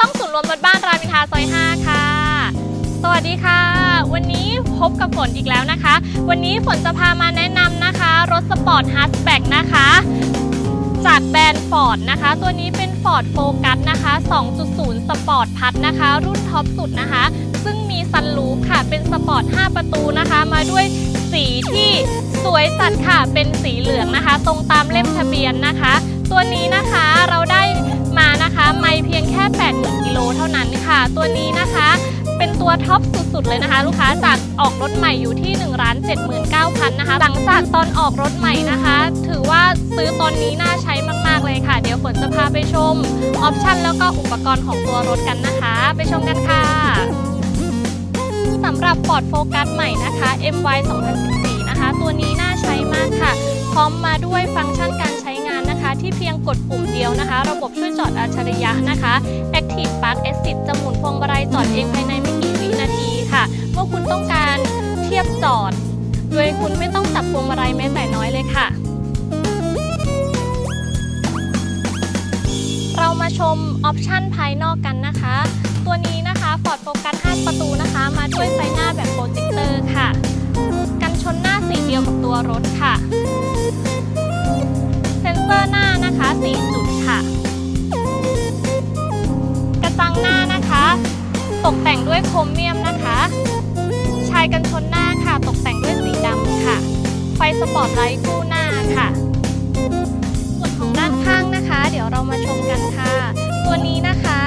ต้องส่วนรวมรถบ้านรามอินทราซอย5ค่ะ สวัสดีค่ะ วันนี้พบกับฝนอีกแล้วนะคะ วันนี้ฝนจะพามาแนะนำนะคะ รถสปอร์ตฮัสแบ็กนะคะ จากแบรนด์ Ford นะคะ ตัวนี้เป็น Ford Focus นะคะ 2.0 สปอร์ตพัทนะคะ รุ่นท็อปสุดนะคะ ซึ่งมีซันรูฟค่ะ เป็นสปอร์ต 5 ประตูนะคะ มาด้วยสีที่สวยจัดค่ะ เป็นสีเหลืองนะคะ ตรงตามเล่มทะเบียนนะคะ ตัวนี้นะคะ 80,000กิโลเท่านั้นค่ะ ตัวนี้นะคะ เป็นตัวท็อปสุดๆเลยนะคะ ลูกค้าจากออกรถใหม่อยู่ที่1 7 9 0 0 0นะคะหลังจากตอนออกรถใหม่นะคะ ถือว่าซื้อตอนนี้น่าใช้มากๆเลยค่ะ เดี๋ยวฝนจะพาไปชมออปชันแล้วก็อุปกรณ์ของตัวรถกันนะคะ ไปชมกันค่ะสำหรับ Ford Focus ใหม่นะคะ MY 2014นะคะ ตัวนี้น่าใช้มากค่ะ พร้อมมาด้วยฟังก์ชันการ กดปุ่มเดียวนะคะ ระบบช่วยจอดอัจฉริยะนะคะ Active Park Assist จะหมุนพวงมาลัยจอดเองภายในไม่กี่วินาทีค่ะ เมื่อคุณต้องการเทียบจอด โดยคุณไม่ต้องจับพวงมาลัยแม้แต่น้อยเลยค่ะ เรามาชมออปชันภายนอกกันนะคะ ตัวนี้นะคะ Ford Focus 5 ประตูนะคะ มาด้วยไฟหน้าแบบโปรเจคเตอร์ค่ะ กันชนหน้าสีเดียวกับตัวรถค่ะ ตกแต่งด้วยโครเมียมนะคะ ชายกันชนหน้าค่ะตกแต่งด้วยสีดำค่ะ ไฟสปอตไลท์คู่หน้าค่ะ ส่วนของด้านข้างนะคะ เดี๋ยวเรามาชมกันค่ะ ตัวนี้นะคะ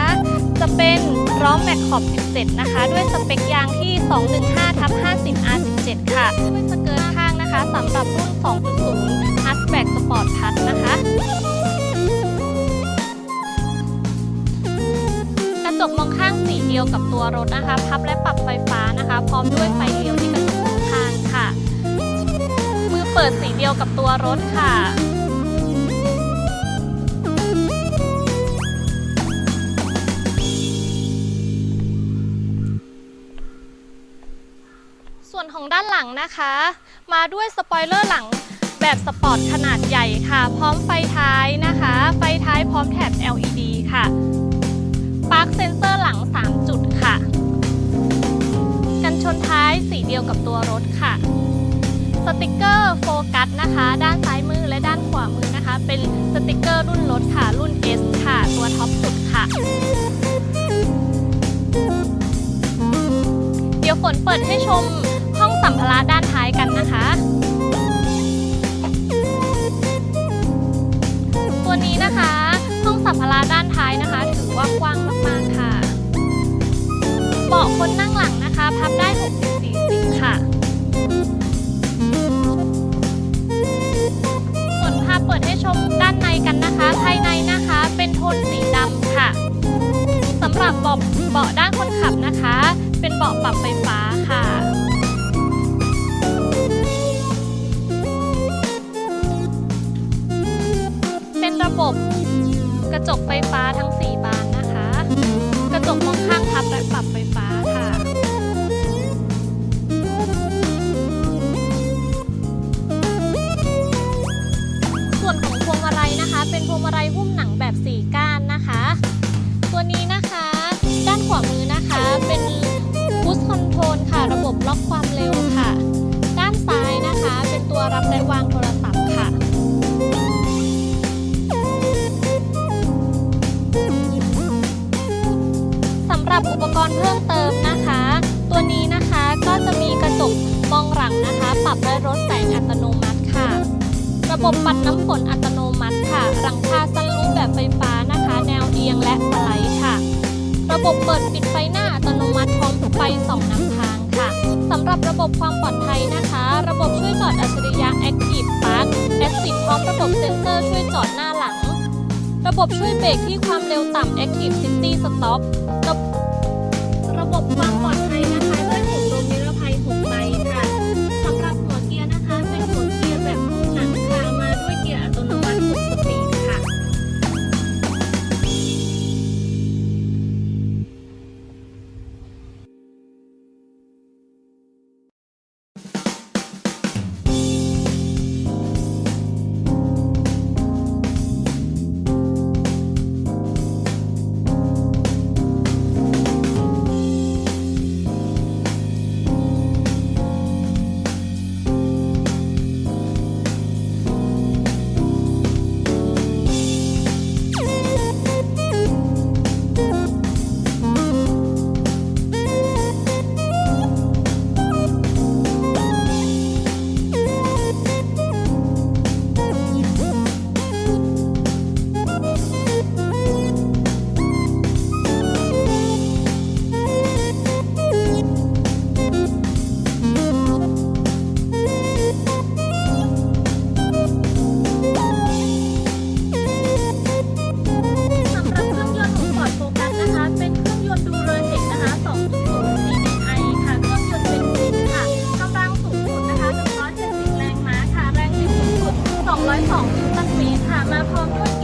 จะเป็นล้อแม็กขอบ 17 นะคะ ด้วยสเปคยางที่ 215ทับ50 R17 ค่ะด้วยสเกิร์ตข้างนะคะ เดียวกับตัวรถนะคะ พับและปรับไฟฟ้านะคะ พร้อมด้วยไฟเลี้ยวที่กระจกมองข้างค่ะ มือเปิดสีเดียวกับตัวรถค่ะส่วนของด้านหลังนะคะ มาด้วยสปอยเลอร์หลังแบบสปอร์ตขนาดใหญ่ค่ะ พร้อมไฟท้ายนะคะ ไฟท้ายพร้อมแถบ LED ค่ะ ปลั๊กเซนเซอร์หลัง 3 จุดค่ะ กันชนท้ายสีเดียวกับตัวรถค่ะ สติกเกอร์โฟกัสนะคะ ด้านซ้ายมือและด้านขวามือนะคะ เป็นสติกเกอร์รุ่นรถค่ะ รุ่น S ค่ะ ตัวท็อปสุดค่ะ เดี๋ยวฝนเปิดให้ชมห้องสัมภาระด้านท้ายกันนะคะตัวนี้นะคะห้องสัมภาระด้านท้ายนะคะถือ ว่ากว้างมากๆค่ะ เบาะคนนั่งหลังนะคะ พับได้60-40ค่ะ ส่วนภาพเปิดให้ชมด้านในกันนะคะ ภายในนะคะเป็นโทนสีดำค่ะสำหรับเบาะเบาะด้านคนขับนะคะ เป็นเบาะปรับไฟฟ้าค่ะเป็นระบบกระจกไฟฟ้าทั้ง4บานนะคะ กระจกมองข้างพับและปรับไฟฟ้าค่ะ ส่วนของพวงมาลัยนะคะ เป็นพวงมาลัยหุ้มหนังแบบ4ก้านนะคะ ตัวนี้นะคะ ด้านขวามือนะคะเป็นพุชคอนโทรลค่ะ ระบบล็อกความเร็วค่ะ ด้านซ้ายนะคะ เป็นตัวรับและวาง รับอุปกรณ์เพิ่มเติมนะคะ ตัวนี้นะคะก็จะมีกระจกมองหลังนะคะ ปรับและลดแสงอัตโนมัติค่ะ ระบบปัดน้ำฝนอัตโนมัติค่ะ หลังคาซันรูฟแบบไฟฟ้านะคะ แนวเอียงและสไลด์ค่ะ ระบบเปิดปิดไฟหน้าอัตโนมัติพร้อมไฟส่องนำทางค่ะสำหรับระบบความปลอดภัยนะคะ ระบบช่วยจอดอัจฉริยะ Active Park Assist พร้อมระบบเซ็นเซอร์ช่วยจอดหน้าหลัง ระบบช่วยเบรกที่ความเร็วต่ำ Active City Stop บบความปลอดภัยน 202นิวตันเมตรค่ะ มาพร้อมด้วย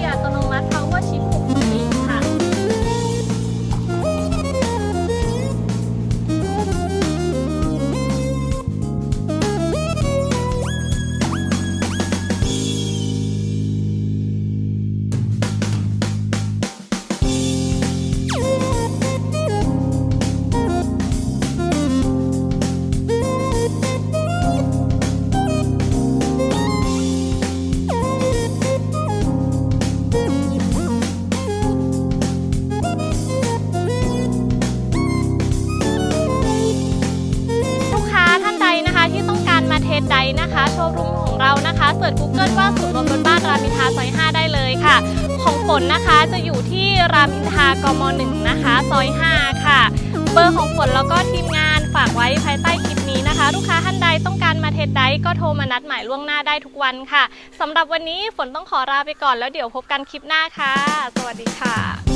เทสไดนะคะ โชว์รูมของเรานะคะเสิร์ช Google ว่าศูนย์รวมรถบ้านรามอินทราซอย 5 ได้เลยค่ะ ของฝนนะคะจะอยู่ที่รามอินทรากม 1 นะคะซอย 5 ค่ะ เบอร์ของฝนแล้วก็ทีมงานฝากไว้ภายใต้คลิปนี้นะคะ ลูกค้าท่านใดต้องการมาเทสไดก็โทรมานัดหมายล่วงหน้าได้ทุกวันค่ะสำหรับวันนี้ฝนต้องขอลาไปก่อนแล้วเดี๋ยวพบกันคลิปหน้าค่ะ สวัสดีค่ะ